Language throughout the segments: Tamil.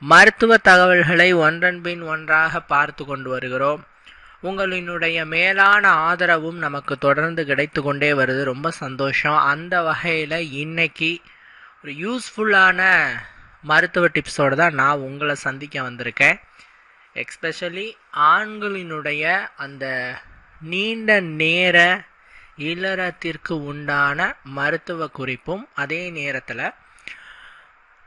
மருத்துவ தகவல்களை ஒன்றன்பின் ஒன்றாக பார்த்து கொண்டு வருகிறோம். உங்களினுடைய மேலான ஆதரவும் நமக்கு தொடர்ந்து கிடைத்து கொண்டே வருது. ரொம்ப சந்தோஷம். அந்த வகையில் இன்னைக்கு ஒரு யூஸ்ஃபுல்லான மருத்துவ டிப்ஸோடு தான் நான் உங்களை சந்திக்க வந்திருக்கேன். எக்ஸ்பெஷலி ஆண்களினுடைய அந்த நீண்ட நேர இல்லறத்திற்கு உண்டான மருத்துவ குறிப்பும் அதே நேரத்தில்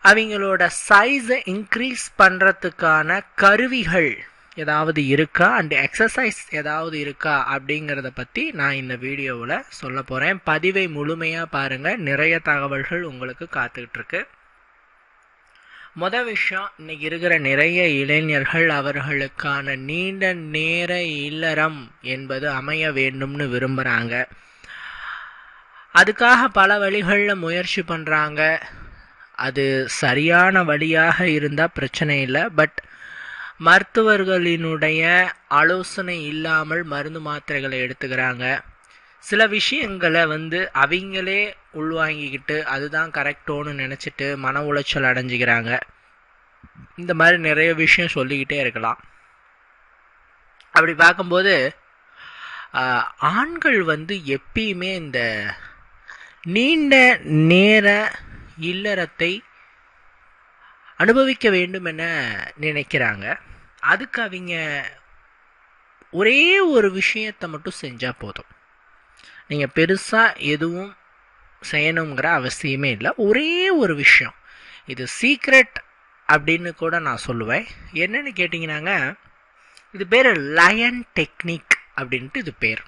அவங்களோட சைஸை இன்க்ரீஸ் பண்ணுறதுக்கான கருவிகள் ஏதாவது இருக்கா? அண்ட் எக்ஸசைஸ் ஏதாவது இருக்கா? அப்படிங்கிறத பற்றி நான் இந்த வீடியோவில் சொல்ல போகிறேன் பதிவை முழுமையாக பாருங்கள் நிறைய தகவல்கள் உங்களுக்கு காத்துக்கிட்டு மொதல் விஷயம் இன்னைக்கு இருக்கிற நிறைய இளைஞர்கள் அவர்களுக்கான நீண்ட நேர இல்லறம் என்பது அமைய வேண்டும்னு விரும்புகிறாங்க அதுக்காக பல வழிகளில் முயற்சி பண்ணுறாங்க அது சரியான வழியாக இருந்தால் பிரச்சனை இல்லை. பட் மருத்துவர்களினுடைய ஆலோசனை இல்லாமல் மருந்து மாத்திரைகளை எடுத்துக்கிறாங்க. சில விஷயங்களை வந்து அவங்களே உள்வாங்கிக்கிட்டு அதுதான் கரெக்டோன்னு நினச்சிட்டு மன உளைச்சல் அடைஞ்சிக்கிறாங்க. இந்த மாதிரி நிறைய விஷயம் சொல்லிக்கிட்டே இருக்கலாம். அப்படி பார்க்கும்போது ஆண்கள் வந்து எப்பயுமே இந்த நீண்ட நேர இல்லறத்தை அனுபவிக்க வேண்டும் என நினைக்கிறாங்க. அதுக்கு அவங்க ஒரே ஒரு விஷயத்தை மட்டும் செஞ்சால் போதும். நீங்கள் பெருசாக எதுவும் செய்யணுங்கிற அவசியமே இல்லை. ஒரே ஒரு விஷயம். இது சீக்ரெட் அப்படின்னு கூட நான் சொல்லுவேன். என்னென்னு கேட்டிங்கன்னாங்க இது பேர் லயன் டெக்னிக் அப்படின்ட்டு இது பேர்.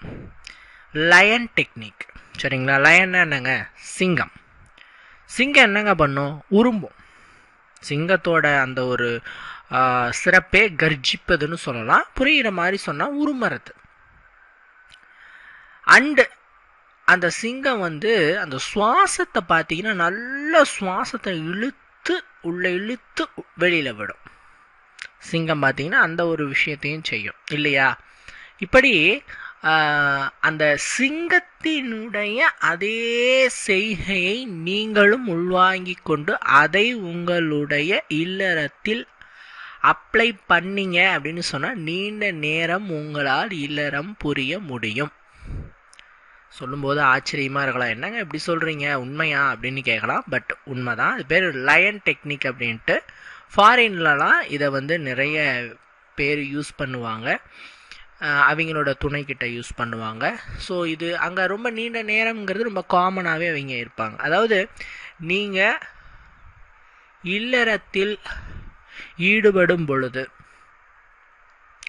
லயன் டெக்னிக் சரிங்களா? லயன்னா என்னங்க? சிங்கம். சிங்கம் என்னங்க பண்ணும்? உரும்பும். சிங்கத்தோட அந்த ஒரு சிறப்பே கர்ஜிப்பதுன்னு சொல்லலாம். புரிகிற மாதிரி சொன்னால் உருமறது. அண்டு அந்த சிங்கம் வந்து அந்த சுவாசத்தை பார்த்தீங்கன்னா நல்ல சுவாசத்தை இழுத்து உள்ள இழுத்து வெளியில் விடும். சிங்கம் பார்த்தீங்கன்னா அந்த ஒரு விஷயத்தையும் செய்யும். இல்லையா? இப்படி அந்த சிங்கத்தினுடைய அதே செய்கையை நீங்களும் உள்வாங்கிக் கொண்டு அதை உங்களுடைய இல்லறத்தில் அப்ளை பண்ணீங்க அப்படின்னு சொன்னால் நீண்ட நேரம் உங்களால் இல்லறம் புரிய முடியும். சொல்லும்போது ஆச்சரியமாக இருக்கலாம். என்னங்க இப்படி சொல்கிறீங்க உண்மையா? அப்படின்னு கேட்கலாம். பட் உண்மை தான் அது பேர் லயன் டெக்னிக் அப்படின்ட்டு ஃபாரின்லலாம் இதை வந்து நிறைய பேர் யூஸ் பண்ணுவாங்க. அவங்களோட துணைக்கிட்ட யூஸ் பண்ணுவாங்க. ஸோ இது அங்கே ரொம்ப நீண்ட நேரம்ங்கிறது ரொம்ப காமனாகவே அவங்க இருப்பாங்க. அதாவது நீங்கள் இல்லறத்தில் ஈடுபடும் பொழுது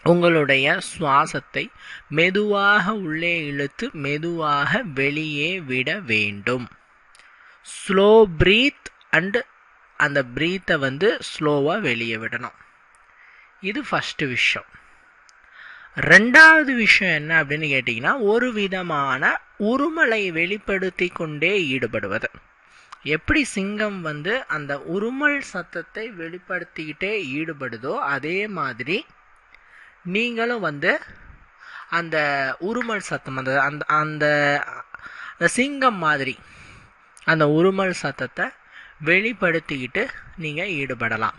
உங்களுடைய சுவாசத்தை மெதுவாக உள்ளே இழுத்து மெதுவாக வெளியே விட வேண்டும். ஸ்லோ ப்ரீத் அண்டு அந்த ப்ரீத்தை வந்து ஸ்லோவாக வெளியே விடணும். இது ஃபஸ்ட்டு விஷயம். ரெண்டாவது விஷயம் என்ன அப்படின்னு கேட்டிங்கன்னா ஒரு விதமான உருமலை வெளிப்படுத்தி கொண்டே ஈடுபடுவது. எப்படி சிங்கம் வந்து அந்த உருமல் சத்தத்தை வெளிப்படுத்திக்கிட்டே ஈடுபடுதோ அதே மாதிரி நீங்களும் வந்து அந்த உருமல் சத்தம் அந்த அந்த அந்த அந்த சிங்கம் மாதிரி அந்த உருமல் சத்தத்தை வெளிப்படுத்திக்கிட்டு நீங்கள் ஈடுபடலாம்.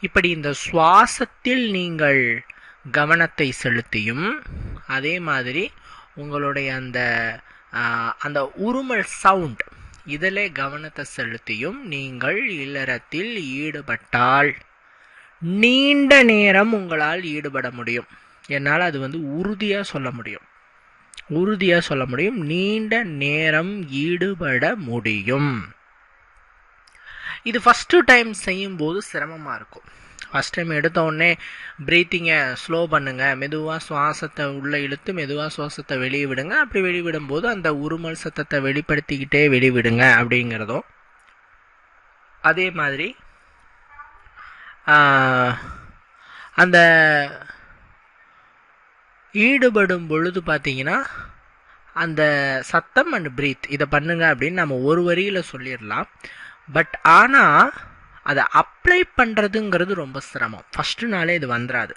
இப்படி இந்த சுவாசத்தில் நீங்கள் கவனத்தை செலுத்தியும் அதே மாதிரி உங்களுடைய அந்த அந்த உருமல் சவுண்ட் இதில் கவனத்தை செலுத்தியும் நீங்கள் இல்லறத்தில் ஈடுபட்டால் நீண்ட நேரம் உங்களால் ஈடுபட முடியும். என்னால் அது வந்து உறுதியாக சொல்ல முடியும். உறுதியாக சொல்ல முடியும். நீண்ட நேரம் ஈடுபட முடியும். இது ஃபஸ்ட்டு டைம் செய்யும்போது சிரமமாக இருக்கும். ஃபஸ்ட் டைம் எடுத்த உடனே ப்ரீத்திங்கை ஸ்லோ பண்ணுங்கள் மெதுவாக சுவாசத்தை உள்ளே இழுத்து மெதுவாக சுவாசத்தை வெளியே விடுங்க. அப்படி வெளிவிடும்போது அந்த உருமல் சத்தத்தை வெளிப்படுத்திக்கிட்டே வெளிவிடுங்க அப்படிங்கிறதும். அதே மாதிரி அந்த ஈடுபடும் பொழுது பார்த்தீங்கன்னா அந்த சத்தம் அண்ட் ப்ரீத் இதை பண்ணுங்க அப்படின்னு நம்ம ஒரு வரியில் சொல்லிடலாம். பட் ஆனால் அதை அப்ளை பண்ணுறதுங்கிறது ரொம்ப சிரமம். ஃபஸ்ட்டு நாளே இது வந்துடாது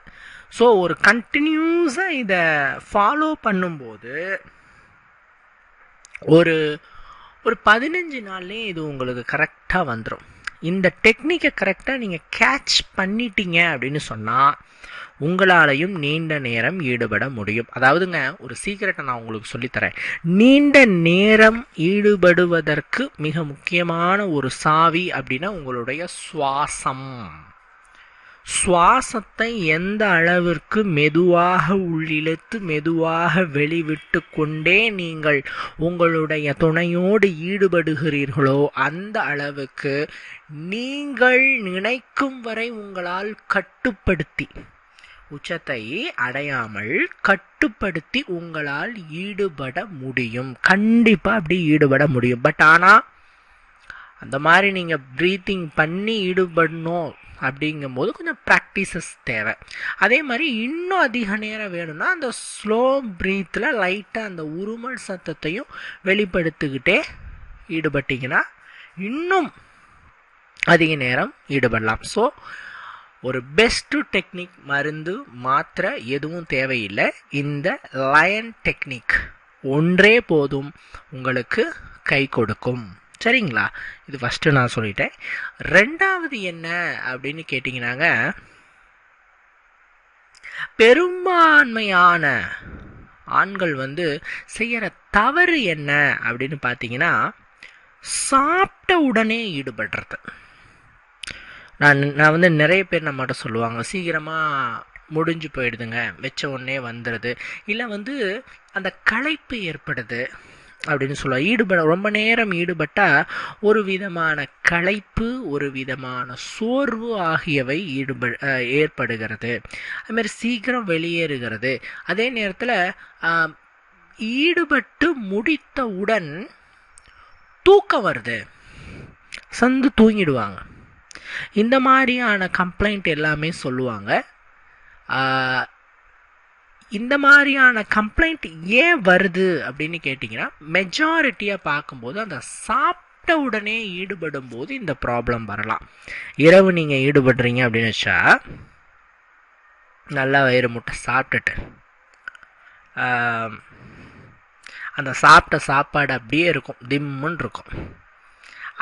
ஸோ ஒரு கண்டினியூஸாக இதை ஃபாலோ பண்ணும்போது ஒரு ஒரு பதினஞ்சு நாள்லேயே இது உங்களுக்கு கரெக்டாக வந்துடும் இந்த டெக்னிக்கை கரெக்டாக நீங்கள் கேட்ச் பண்ணிட்டீங்க அப்படின்னு சொன்னால் உங்களாலையும் நீண்ட நேரம் ஈடுபட முடியும். அதாவதுங்க ஒரு சீக்கிரட்டை நான் உங்களுக்கு சொல்லித்தரேன். நீண்ட நேரம் ஈடுபடுவதற்கு மிக முக்கியமான ஒரு சாவி அப்படின்னா உங்களுடைய சுவாசம். சுவாசத்தை எந்த அளவிற்கு மெதுவாக உள்ளிழுத்து மெதுவாக வெளிவிட்டு கொண்டே நீங்கள் உங்களுடைய துணையோடு ஈடுபடுகிறீர்களோ அந்த அளவுக்கு நீங்கள் நினைக்கும் வரை உங்களால் கட்டுப்படுத்தி உச்சத்தை அடையாமல் கட்டுப்படுத்தி உங்களால் ஈடுபட முடியும். கண்டிப்பாக அப்படி ஈடுபட முடியும். பட் ஆனால் அந்த மாதிரி நீங்கள் ப்ரீத்திங் பண்ணி ஈடுபடணும் அப்படிங்கும்போது கொஞ்சம் ப்ராக்டிசஸ் தேவை. அதே மாதிரி இன்னும் அதிக நேரம் வேணும்னா அந்த ஸ்லோ ப்ரீத்தில் லைட்டாக அந்த உருமல் சத்தத்தையும் வெளிப்படுத்திக்கிட்டே ஈடுபட்டிங்கன்னா இன்னும் அதிக நேரம் ஈடுபடலாம். ஸோ ஒரு பெஸ்ட்டு டெக்னிக் மருந்து மாத்திரை எதுவும் தேவையில்லை. இந்த லயன் டெக்னிக் ஒன்றே போதும் உங்களுக்கு கை கொடுக்கும். சரிங்களா? இது ஃபஸ்ட்டு நான் சொல்லிட்டேன். ரெண்டாவது என்ன அப்படின்னு கேட்டிங்கன்னாங்க பெரும்பான்மையான ஆண்கள் வந்து செய்கிற தவறு என்ன அப்படின்னு பார்த்தீங்கன்னா சாப்பிட்ட உடனே ஈடுபடுறது. நான் நான் வந்து நிறைய பேர் நம்மகிட்ட சொல்லுவாங்க சீக்கிரமாக முடிஞ்சு போயிடுதுங்க வச்ச உடனே வந்துடுது இல்லை வந்து அந்த களைப்பு ஏற்படுது அப்படின்னு சொல்லுவாங்க. ஈடுபட ரொம்ப நேரம் ஈடுபட்டால் ஒரு விதமான களைப்பு ஒரு விதமான சோர்வு ஆகியவை ஈடுப ஏற்படுகிறது. அதுமாரி சீக்கிரம் வெளியேறுகிறது. அதே நேரத்தில் ஈடுபட்டு முடித்தவுடன் தூக்கம் வருது. சந்து தூங்கிடுவாங்க. இந்த மாதிரியான கம்ப்ளைண்ட் எல்லாமே சொல்லுவாங்க. இந்த மாதிரியான கம்ப்ளைண்ட் ஏன் வருது அப்படின்னு கேட்டிங்கன்னா மெஜாரிட்டியாக பார்க்கும்போது அந்த சாப்பிட்ட உடனே ஈடுபடும் போது இந்த ப்ராப்ளம் வரலாம். இரவு நீங்கள் ஈடுபடுறீங்க அப்படின்னு வச்சா நல்லா வயிறு முட்டை சாப்பிட்டுட்டு அந்த சாப்பிட்ட சாப்பாடு அப்படியே இருக்கும் திம்முன்னு இருக்கும்.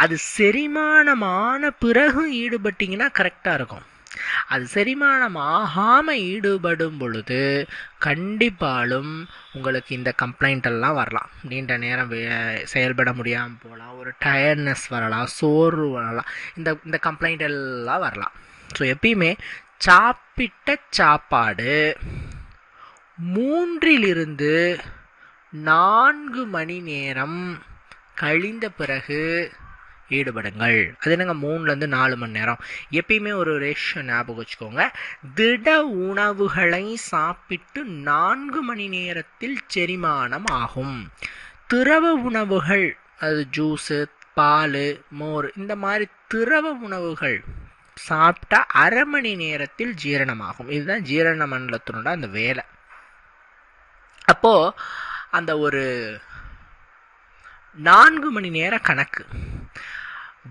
அது செரிமானமான பிறகு ஈடுபட்டிங்கன்னா கரெக்டாக இருக்கும். அது செரிமானம் ஆகாமல் ஈடுபடும் பொழுது கண்டிப்பாலும் உங்களுக்கு இந்த கம்ப்ளைண்ட் எல்லாம் வரலாம். நீண்ட நேரம் செயல்பட முடியாமல் போகலாம். ஒரு டயர்ட்னஸ் வரலாம் சோர்வு வரலாம். இந்த இந்த கம்ப்ளைண்ட் எல்லாம் வரலாம். ஸோ எப்பயுமே சாப்பிட்ட சாப்பாடு மூன்றிலிருந்து நான்கு மணி நேரம் கழிந்த பிறகு ஈடுபடுங்கள். அது என்னங்க மூணுலேருந்து நாலு மணி நேரம். எப்பயுமே ஒரு ரேஷியோ ஞாபகம் வச்சுக்கோங்க. திட உணவுகளை சாப்பிட்டு நான்கு மணி நேரத்தில் செரிமானம் ஆகும். திரவ உணவுகள் அது ஜூஸு பால் மோர் இந்த மாதிரி திரவ உணவுகள் சாப்பிட்டா அரை மணி நேரத்தில் ஜீரணமாகும். இதுதான் ஜீரண மண்டலத்தினோட அந்த வேலை. அப்போது அந்த ஒரு நான்கு மணி நேர கணக்கு.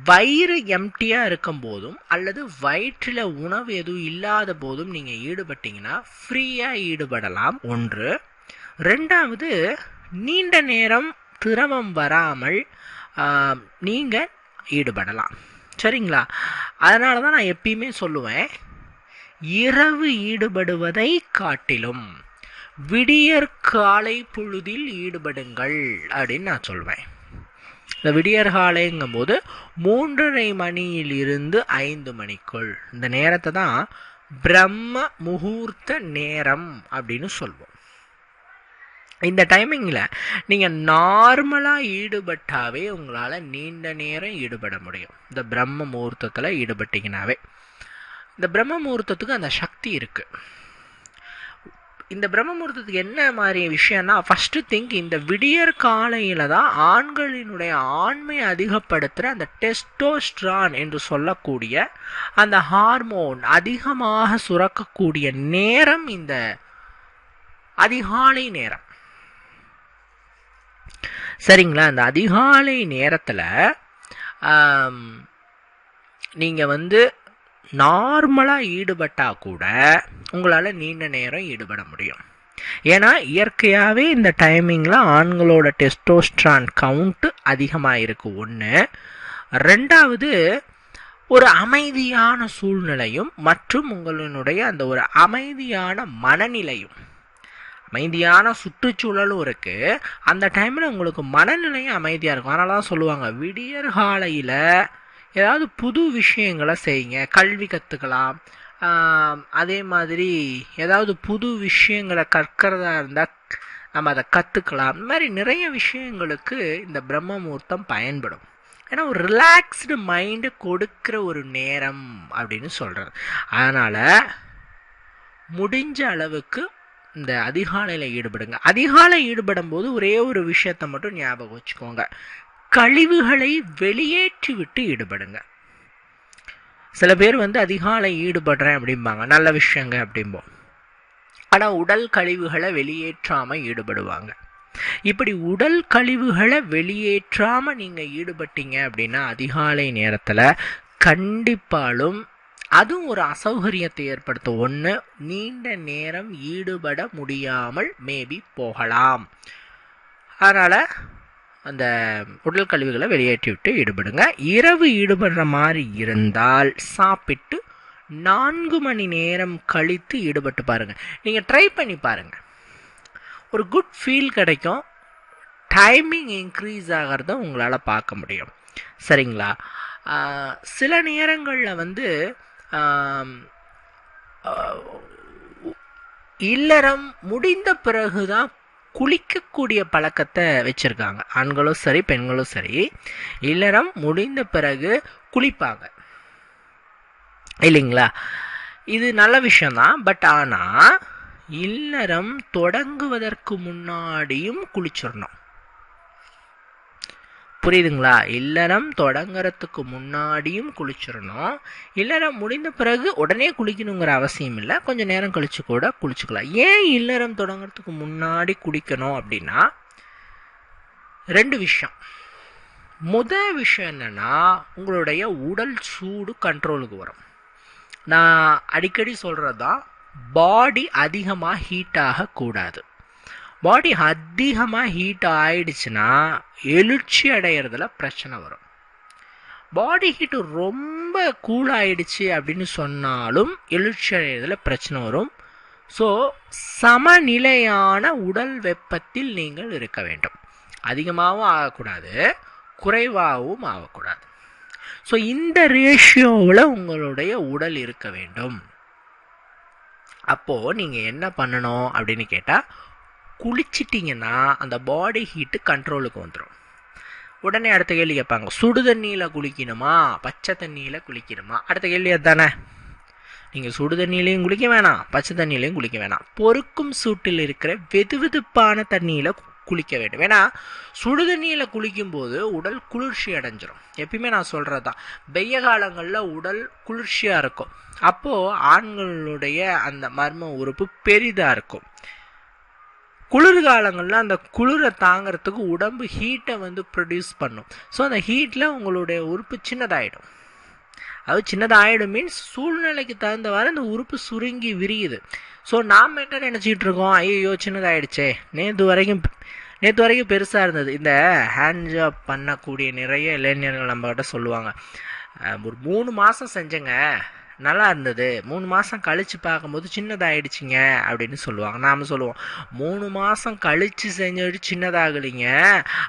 வயிறு எம்டியாக இருக்கும் போதும் அல்லது வயிற்றில் உணவு எதுவும் இல்லாத போதும் நீங்கள் ஈடுபட்டீங்கன்னா ஃப்ரீயாக ஈடுபடலாம். ஒன்று. ரெண்டாவது நீண்ட நேரம் திரவம் வராமல் நீங்கள் ஈடுபடலாம். சரிங்களா? அதனால தான் நான் எப்பயுமே சொல்லுவேன் இரவு ஈடுபடுவதை காட்டிலும் விடியற் காலை பொழுதில் ஈடுபடுங்கள் அப்படின்னு நான் சொல்வேன். இந்த விடியற்காலைங்கும் போது மூன்றரை மணியிலிருந்து ஐந்து மணிக்குள். இந்த நேரத்தை தான் பிரம்ம முகூர்த்த நேரம் அப்படின்னு சொல்வோம். இந்த டைமிங்கில் நீங்கள் நார்மலாக ஈடுபட்டாவே உங்களால் நீண்ட நேரம் ஈடுபட முடியும். இந்த பிரம்ம முகூர்த்தத்தில் ஈடுபட்டிங்கனாவே. இந்த பிரம்ம முகூர்த்தத்துக்கு அந்த சக்தி இருக்குது இந்த பிரம்ம முகூர்த்தத்துக்கு என்ன மாதிரி விஷயம்னா ஃபஸ்ட்டு திங்க் இந்த விடியற் காலையில் தான் ஆண்களினுடைய ஆண்மையை அதிகப்படுத்துகிற அந்த டெஸ்டோஸ்ட்ரான் என்று சொல்லக்கூடிய அந்த ஹார்மோன் அதிகமாக சுரக்கக்கூடிய நேரம் இந்த அதிகாலை நேரம். சரிங்களா? அந்த அதிகாலை நேரத்தில் நீங்கள் வந்து நார்மலாக ஈடுபட்டால் கூட உங்களால் நீண்ட நேரம் ஈடுபட முடியும். ஏன்னா இயற்கையாகவே இந்த டைமிங்கில் ஆண்களோட டெஸ்டோஸ்ட்ரான் கவுண்ட்டு அதிகமாக இருக்குது ஒன்று ரெண்டாவது ஒரு அமைதியான சூழ்நிலையும் மற்றும் உங்களினுடைய அந்த ஒரு அமைதியான மனநிலையும். அமைதியான சுற்றுச்சூழலும் இருக்குது அந்த டைமில் உங்களுக்கு மனநிலையும் அமைதியாக இருக்கும். அதனால தான் சொல்லுவாங்க விடியற்காலையில் ஏதாவது புது விஷயங்களை செய்யுங்க கல்வி கற்றுக்கலாம் அதே மாதிரி ஏதாவது புது விஷயங்களை கற்கிறதா இருந்தால் நம்ம அதை கற்றுக்கலாம் இந்த மாதிரி நிறைய விஷயங்களுக்கு இந்த பிரம்ம முகூர்த்தம் பயன்படும். ஏன்னா ஒரு ரிலாக்ஸ்டு மைண்டு கொடுக்குற ஒரு நேரம் அப்படின்னு சொல்கிறது அதனால் முடிஞ்ச அளவுக்கு இந்த அதிகாலையில் ஈடுபடுங்க. அதிகாலை ஈடுபடும் போது ஒரே ஒரு விஷயத்தை மட்டும் ஞாபகம் வச்சுக்கோங்க. கழிவுகளை வெளியேற்றிவிட்டு ஈடுபடுங்க. சில பேர் வந்து அதிகாலை ஈடுபடுறேன் அப்படிம்பாங்க. நல்ல விஷயங்க அப்படிம்போம். ஆனால் உடல் கழிவுகளை வெளியேற்றாமல் ஈடுபடுவாங்க. இப்படி உடல் கழிவுகளை வெளியேற்றாமல் நீங்கள் ஈடுபட்டீங்க அப்படின்னா அதிகாலை நேரத்தில் கண்டிப்பாலும் அதுவும் ஒரு அசௌகரியத்தை ஏற்படுத்தும். ஒன்று நீண்ட நேரம் ஈடுபட முடியாமல் மேபி போகலாம். அதனால் அந்த உடல் கழிவுகளை வெளியேற்றி விட்டு ஈடுபடுங்க. இரவு ஈடுபடுற மாதிரி இருந்தால் சாப்பிட்டு நான்கு மணி நேரம் கழித்து ஈடுபட்டு பாருங்கள் நீங்கள் ட்ரை பண்ணி பாருங்கள் ஒரு குட் ஃபீல் கிடைக்கும். டைமிங் இன்க்ரீஸ் ஆகிறத உங்களால் பார்க்க முடியும். சரிங்களா? சில நேரங்களில் வந்து இல்லறம் முடிந்த பிறகு தான் குளிக்கக்கூடிய பழக்கத்தை வச்சுருக்காங்க. ஆண்களும் சரி பெண்களும் சரி. இல்லறம் முடிந்த பிறகு குளிப்பாங்க. இல்லைங்களா? இது நல்ல விஷயம்தான். பட் ஆனால் இல்லறம் தொடங்குவதற்கு முன்னாடியும் குளிச்சிடணும். புரியுதுங்களா? இல்லறம் தொடங்குறதுக்கு முன்னாடியும் குளிச்சிடணும் இல்லறம் முடிந்த பிறகு உடனே குளிக்கணுங்கிற அவசியம் இல்லை. கொஞ்சம் நேரம் கழிச்சு கூட குளிச்சுக்கலாம். ஏன் இல்லறம் தொடங்குறதுக்கு முன்னாடி குளிக்கணும் அப்படின்னா ரெண்டு விஷயம். முதல் விஷயம் என்னன்னா உங்களுடைய உடல் சூடு கண்ட்ரோலுக்கு வரும். நான் அடிக்கடி சொல்கிறது தான் பாடி அதிகமாக ஹீட் ஆகக்கூடாது. பாடி அதிகமாக ஹீட் ஆயிடுச்சுன்னா எழுச்சி அடைகிறதுல பிரச்சனை வரும். பாடி ஹீட்டு ரொம்ப கூல் ஆயிடுச்சு அப்படின்னு சொன்னாலும் எழுச்சி அடைகிறதுல பிரச்சனை வரும். ஸோ சமநிலையான உடல் வெப்பத்தில் நீங்கள் இருக்க வேண்டும். அதிகமாகவும் ஆகக்கூடாது குறைவாகவும் ஆகக்கூடாது. ஸோ இந்த ரேஷியோவில் உங்களுடைய உடல் இருக்க வேண்டும். அப்போது நீங்கள் என்ன பண்ணணும் அப்படின்னு கேட்டால் குளிச்சிட்டிங்கன்னா அந்த பாடி ஹீட்டு கண்ட்ரோலுக்கு வந்துடும் உடனே அடுத்த கேள்வி கேட்பாங்க சுடு தண்ணியில் குளிக்கணுமா? பச்சை தண்ணியில் குளிக்கணுமா? அடுத்த கேள்வி அதுதானே நீங்கள் சுடு தண்ணியிலையும் குளிக்க வேணாம் பச்சை தண்ணியிலையும் குளிக்க வேணாம். பொறுக்கும் சூட்டில் இருக்கிற வெது வெதுப்பான தண்ணியில் குளிக்க வேண்டும். ஏன்னா சுடு தண்ணியில் குளிக்கும்போது உடல் குளிர்ச்சி அடைஞ்சிரும். எப்பயுமே நான் சொல்கிறது தான் வெய்ய காலங்களில் உடல் குளிர்ச்சியாக இருக்கும். அப்போது ஆண்களுடைய அந்த மர்ம உறுப்பு பெரிதாக இருக்கும். குளிர்காலங்களில் அந்த குளிரை தாங்கிறதுக்கு உடம்பு ஹீட்டை வந்து ப்ரொடியூஸ் பண்ணும். ஸோ அந்த ஹீட்டில் உங்களுடைய உறுப்பு சின்னதாகிடும் அது சின்னதாகிடும் மீன்ஸ் சூழ்நிலைக்கு தகுந்தவாறு அந்த உறுப்பு சுருங்கி விரியுது. ஸோ நாம் என்ன நினச்சிக்கிட்டு இருக்கோம் ஐயோ சின்னதாகிடுச்சே நேற்று வரைக்கும் நேற்று வரைக்கும் பெருசாக இருந்தது. இந்த ஹேண்ட் ஜாப் பண்ணக்கூடிய நிறைய இளைஞர்கள் நம்மக்கிட்ட சொல்லுவாங்க. ஒரு மூணு மாதம் செஞ்சேங்க. நல்லா இருந்தது. மூணு மாதம் கழித்து பார்க்கும்போது சின்னதாகிடுச்சிங்க அப்படின்னு சொல்லுவாங்க. நாம் சொல்லுவோம் மூணு மாதம் கழித்து செஞ்சு சின்னதாகலிங்க.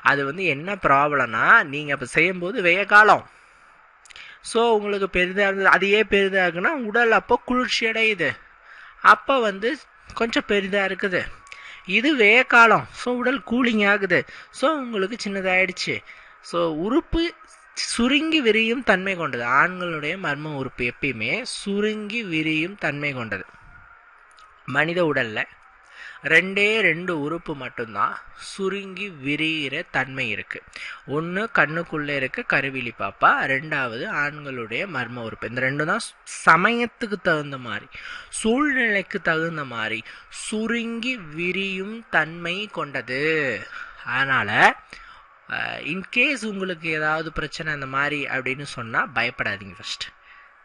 அது வந்து என்ன ப்ராப்ளம்னா நீங்கள் இப்போ செய்யும்போது வெய்ய காலம். ஸோ உங்களுக்கு பெரிதாக இருந்தது அதையே பெரிதாகுன்னா உடல் அப்போ குளிர்ச்சி அடையுது. அப்போ வந்து கொஞ்சம் பெரிதாக இருக்குது. இது வெய்ய காலம். ஸோ உடல் கூலிங் ஆகுது. ஸோ உங்களுக்கு சின்னதாகிடுச்சு ஸோ உறுப்பு சுருங்கி விரியும் தன்மை கொண்டது. ஆண்களுடைய மர்ம உறுப்பு எப்பயுமே சுருங்கி விரியும் தன்மை கொண்டது. மனித உடல்ல ரெண்டே ரெண்டு உறுப்பு மட்டும்தான் சுருங்கி விரிகிற தன்மை இருக்கு. ஒன்று கண்ணுக்குள்ளே இருக்க கருவிழி பாப்பா ரெண்டாவது ஆண்களுடைய மர்ம உறுப்பு. இந்த ரெண்டும் தான் சமயத்துக்கு தகுந்த மாதிரி சூழ்நிலைக்கு தகுந்த மாதிரி சுருங்கி விரியும் தன்மை கொண்டது. அதனால் இன்கேஸ் உங்களுக்கு ஏதாவது பிரச்சனை அந்த மாதிரி அப்படின்னு சொன்னால் பயப்படாதீங்க ஃபஸ்ட்டு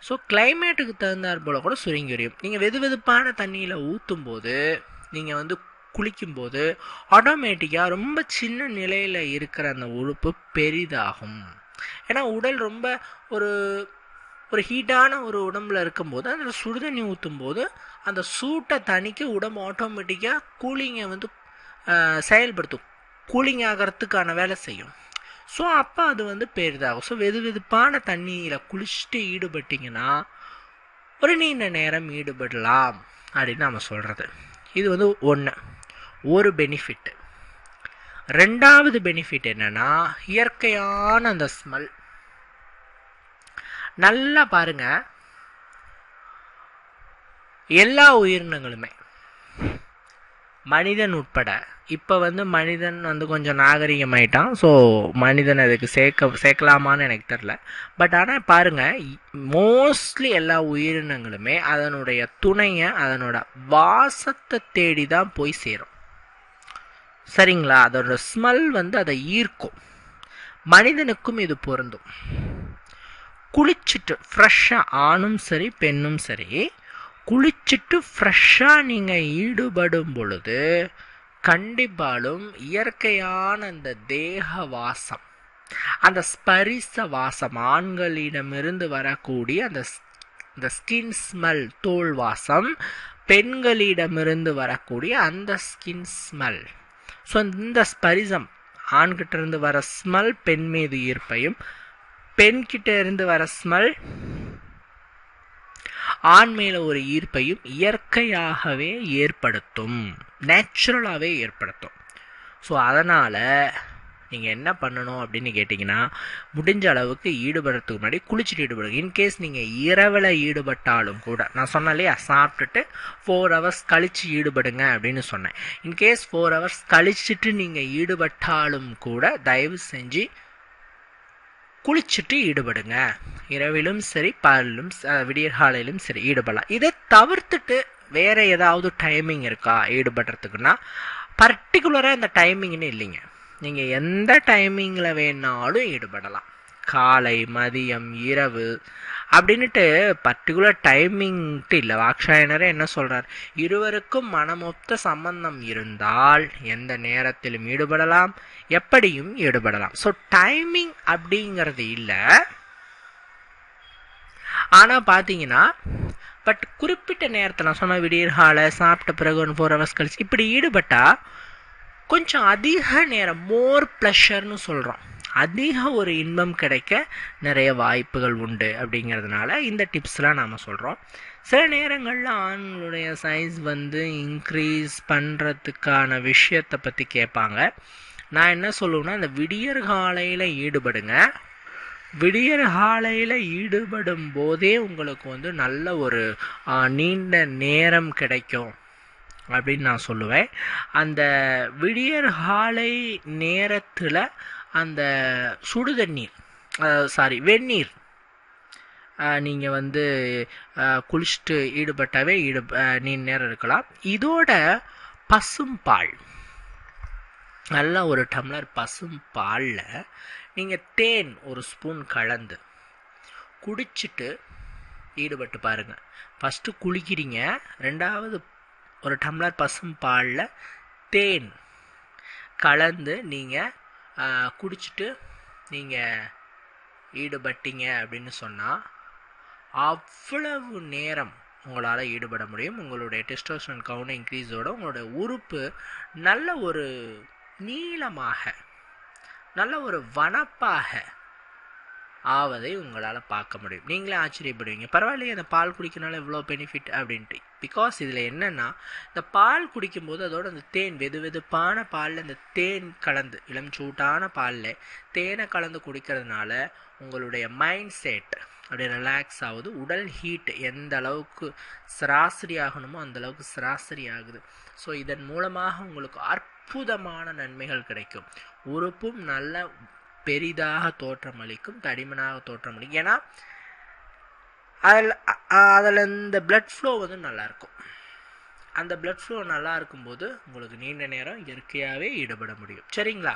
ஸோ கிளைமேட்டுக்கு தகுந்தாற் போல் கூட சுருங்கி வரையும். நீங்கள் வெது வெதுப்பான தண்ணியில் ஊற்றும் போது நீங்கள் வந்து குளிக்கும்போது ஆட்டோமேட்டிக்காக ரொம்ப சின்ன நிலையில் இருக்கிற அந்த உறுப்பு பெரிதாகும். ஏன்னா உடல் ரொம்ப ஒரு ஒரு ஹீட்டான ஒரு உடம்புல இருக்கும்போது அதில் சுடுதண்ணி ஊற்றும் போது அந்த சூட்டை தணிக்க உடம்பு ஆட்டோமேட்டிக்காக கூலிங்கை வந்து செயல்படுத்தும். கூலிங் ஆகிறதுக்கான வேலை செய்யும். ஸோ அப்போ அது வந்து பெரிதாகும். ஸோ வெது வெதுப்பான தண்ணியில் குளிச்சுட்டு ஈடுபட்டிங்கன்னா ஒரு நீண்ட நேரம் ஈடுபடலாம் அப்படின்னு நம்ம சொல்கிறது இது வந்து ஒன்று ஒரு பெனிஃபிட்டு ரெண்டாவது பெனிஃபிட் என்னென்னா இயற்கையான அந்த ஸ்மெல் நல்லா பாருங்க. எல்லா உயிரினங்களுமே. மனிதன் உட்பட. இப்போ வந்து மனிதன் வந்து கொஞ்சம் நாகரிகமாயிட்டான். ஸோ மனிதன் அதுக்கு சேர்க்க சேர்க்கலாமான்னு எனக்கு தெரில பட் ஆனால் பாருங்கள் மோஸ்ட்லி எல்லா உயிரினங்களுமே அதனுடைய துணையை அதனோட வாசத்தை தேடி தான் போய் சேரும். சரிங்களா? அதோட ஸ்மெல் வந்து அதை ஈர்க்கும். மனிதனுக்கும் இது பொருந்தும். குளிச்சுட்டு ஃப்ரெஷ்ஷாக ஆணும் சரி பெண்ணும் சரி குளிச்சுட்டு ஃப்ரெஷ்ஷாக நீங்கள் ஈடுபடும் பொழுது கண்டிப்பாலும் இயற்கையான அந்த தேக வாசம் அந்த ஸ்பரிச வாசம் ஆண்களிடமிருந்து வரக்கூடிய அந்த இந்த ஸ்கின் ஸ்மெல் தோல் வாசம் பெண்களிடமிருந்து வரக்கூடிய அந்த ஸ்கின் ஸ்மெல் ஸோ இந்த ஸ்பரிசம் ஆண்கிட்ட இருந்து வர ஸ்மெல் பெண் மீது ஈர்ப்பையும் பெண்கிட்ட இருந்து வர ஸ்மெல் ஆண் மேல ஒரு ஈர்ப்பையும் இயற்கையாகவே ஏற்படுத்தும். நேச்சுரலாகவே ஏற்படுத்தும். ஸோ அதனால் நீங்கள் என்ன பண்ணணும் அப்படின்னு கேட்டிங்கன்னா முடிஞ்ச அளவுக்கு ஈடுபடுறதுக்கு முன்னாடி குளிச்சுட்டு ஈடுபடுங்க. இன்கேஸ் நீங்கள் இரவில் ஈடுபட்டாலும் கூட நான் சொன்னேன் இல்லையா சாப்பிட்டுட்டு ஃபோர் ஹவர்ஸ் கழித்து ஈடுபடுங்க அப்படின்னு சொன்னேன். இன்கேஸ் ஃபோர் ஹவர்ஸ் கழிச்சிட்டு நீங்கள் ஈடுபட்டாலும் கூட தயவு செஞ்சு குளிச்சுட்டு ஈடுபடுங்க. இரவிலும் சரி பகலிலும் விடியற்காலையிலும் சரி ஈடுபடலாம். இதை தவிர்த்துட்டு வேற ஏதாவது டைமிங் இருக்கா ஈடுபடுறதுக்குன்னா பர்டிகுலராக இந்த டைமிங்னு இல்லைங்க. நீங்கள் எந்த டைமிங்கில் வேணாலும் ஈடுபடலாம். காலை மதியம் இரவு அப்படின்ட்டு பர்டிகுலர் டைமிங்ட்டு இல்லை. வாக்ஷாயனரே என்ன சொல்கிறார் இருவருக்கும் மனமொத்த சம்பந்தம் இருந்தால் எந்த நேரத்திலும் ஈடுபடலாம் எப்படியும் ஈடுபடலாம். ஸோ டைமிங் அப்படிங்கிறது இல்லை. ஆனால் பார்த்தீங்கன்னா பட் குறிப்பிட்ட நேரத்தில் நான் சொன்ன விடியற்கால சாப்பிட்ட பிறகு ஒன் ஃபோர் ஹவர்ஸ் கழிச்சு இப்படி ஈடுபட்டால் கொஞ்சம் அதிக நேரம் மோர் ப்ளஷர்னு சொல்கிறோம் அதிக ஒரு இன்பம் கிடைக்க நிறைய வாய்ப்புகள் உண்டு அப்படிங்கிறதுனால இந்த டிப்ஸ்லாம் நாம் சொல்கிறோம் சில நேரங்களில் ஆண்களுடைய சைஸ் வந்து இன்க்ரீஸ் பண்ணுறதுக்கான விஷயத்தை பற்றி கேட்பாங்க. நான் என்ன சொல்லுவேன்னா அந்த விடியற் காலையில் ஈடுபடுங்க. விடியற் காலையில் ஈடுபடும் போதே உங்களுக்கு வந்து நல்ல ஒரு நீண்ட நேரம் கிடைக்கும் அப்படின்னு நான் சொல்லுவேன். அந்த விடியற் காலை நேரத்தில் அந்த சுடுதண்ணீர் சாரி வெந்நீர் நீங்கள் வந்து குளிச்சுட்டு ஈடுபட்டாவே ஈடு நீண்ட நேரம் இருக்கலாம். இதோட பசும்பால் நல்ல ஒரு டம்ளர் பசும் பாலில் நீங்கள் தேன் ஒரு ஸ்பூன் கலந்து குடிச்சிட்டு ஈடுபட்டு பாருங்கள் ஃபஸ்ட்டு குளிக்கிறீங்க ரெண்டாவது ஒரு டம்ளர் பசும் பாலில் தேன் கலந்து நீங்கள் குடிச்சிட்டு நீங்கள் ஈடுபட்டீங்க அப்படின்னு சொன்னால் அவ்வளவு நேரம் உங்களால் ஈடுபட முடியும். உங்களுடைய டெஸ்டோஸ்டன் கவுண்ட் இன்க்ரீஸோட உங்களுடைய உறுப்பு நல்ல ஒரு நீளமாக நல்ல ஒரு வனப்பாக ஆவதை உங்களால் பார்க்க முடியும். நீங்களே ஆச்சரியப்படுவீங்க. பரவாயில்லையே அந்த பால் குடிக்கிறனால இவ்வளோ பெனிஃபிட் அப்படின்ட்டு. பிகாஸ் இதில் என்னென்னா இந்த பால் குடிக்கும்போது அதோட அந்த தேன் வெது வெதுப்பான பாலில் அந்த தேன் கலந்து இளம் சூட்டான பாலில் தேனை கலந்து குடிக்கிறதுனால உங்களுடைய மைண்ட் செட் அப்படியே ரிலாக்ஸ் ஆகுது. உடல் ஹீட் எந்த அளவுக்கு சராசரி ஆகணுமோ அந்த அளவுக்கு சராசரி ஆகுது. ஸோ இதன் மூலமாக உங்களுக்கு அற்புதமான நன்மைகள் கிடைக்கும். உறுப்பும் நல்ல பெரிதாக தோற்றமளிக்கும் தடிமனாக தோற்றமளிக்கும். ஏன்னா அதில் அதில் இந்த பிளட் ஃப்ளோ வந்து நல்லாயிருக்கும். அந்த பிளட் ஃப்ளோ நல்லா இருக்கும்போது உங்களுக்கு நீண்ட நேரம் இயற்கையாகவே ஈடுபட முடியும். சரிங்களா?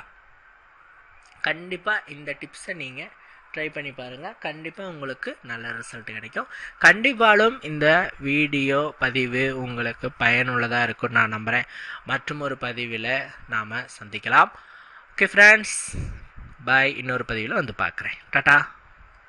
கண்டிப்பாக இந்த டிப்ஸை நீங்கள் ட்ரை பண்ணி பாருங்கள் கண்டிப்பாக உங்களுக்கு நல்ல ரிசல்ட் கிடைக்கும். கண்டிப்பாலும் இந்த வீடியோ பதிவு உங்களுக்கு பயனுள்ளதாக இருக்கும்னு நான் நம்புகிறேன் மற்றும் ஒரு பதிவில் நாம் சந்திக்கலாம். Okay friends bye. இன்னொரு பதிவில் வந்து பார்க்குறேன். டாட்டா